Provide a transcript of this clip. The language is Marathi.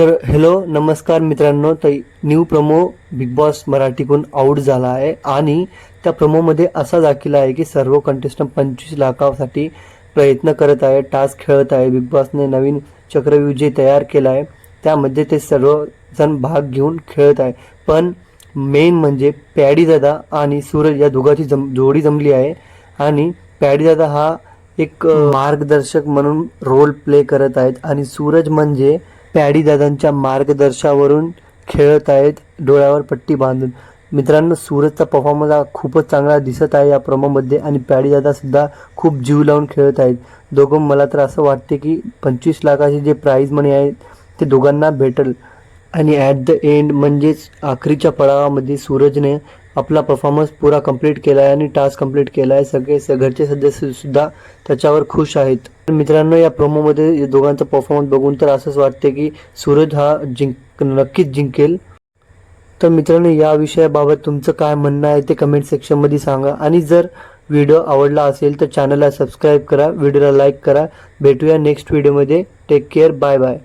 तर हॅलो नमस्कार मित्रांनो. तर न्यू प्रमो बिग बॉस मराठीकडून आऊट झाला आहे. आणि त्या प्रमोमध्ये असा दाखिला आहे की सर्व कंटेस्टंट पंचवीस लाखासाठी प्रयत्न करत आहे टास्क खेळत आहे. बिग बॉसने नवीन चक्रव्यूह तयार केला आहे त्यामध्ये ते सर्वजण भाग घेऊन खेळत आहे. पण मेन म्हणजे पॅडीदादा आणि सूरज या दोघांची जम जोडी जमली आहे. आणि पॅडीदादा हा एक मार्गदर्शक म्हणून रोल प्ले करत आहेत. आणि सूरज म्हणजे पॅडी दादांच्या खेळत आहेत डोळ्यावर पट्टी बांधून. मित्रांनो सूरजचा परफॉर्मन्स हा खूपच चांगला दिसत आहे या प्रोमोमध्ये आणि पॅडी खूप जीव लावून खेळत आहेत. दोघं मला तर असं वाटते की पंचवीस लाखाचे जे प्राईज मनी आहे ते दोघांना भेटेल. आणि ॲट द एंड म्हणजेच आखरीच्या पडावामध्ये सूरजने आपला परफॉर्मन्स पुरा कंप्लीट केला आहे आणि टास्क कंप्लीट केला आहे सगळे स- घरचे सदस्यसुद्धा त्याच्यावर खुश आहेत. मित्रांनो या प्रोमोमध्ये या दोघांचा परफॉर्मन्स बघून तर असंच वाटते की सूरज हा जिंक नक्कीच जिंकेल. तर मित्रांनो या विषयाबाबत तुमचं काय म्हणणं आहे ते कमेंट सेक्शनमध्ये सांगा. आणि जर व्हिडिओ आवडला असेल तर चॅनलला सबस्क्राईब करा व्हिडिओला लाईक करा. भेटूया नेक्स्ट व्हिडिओमध्ये टेक केअर बाय बाय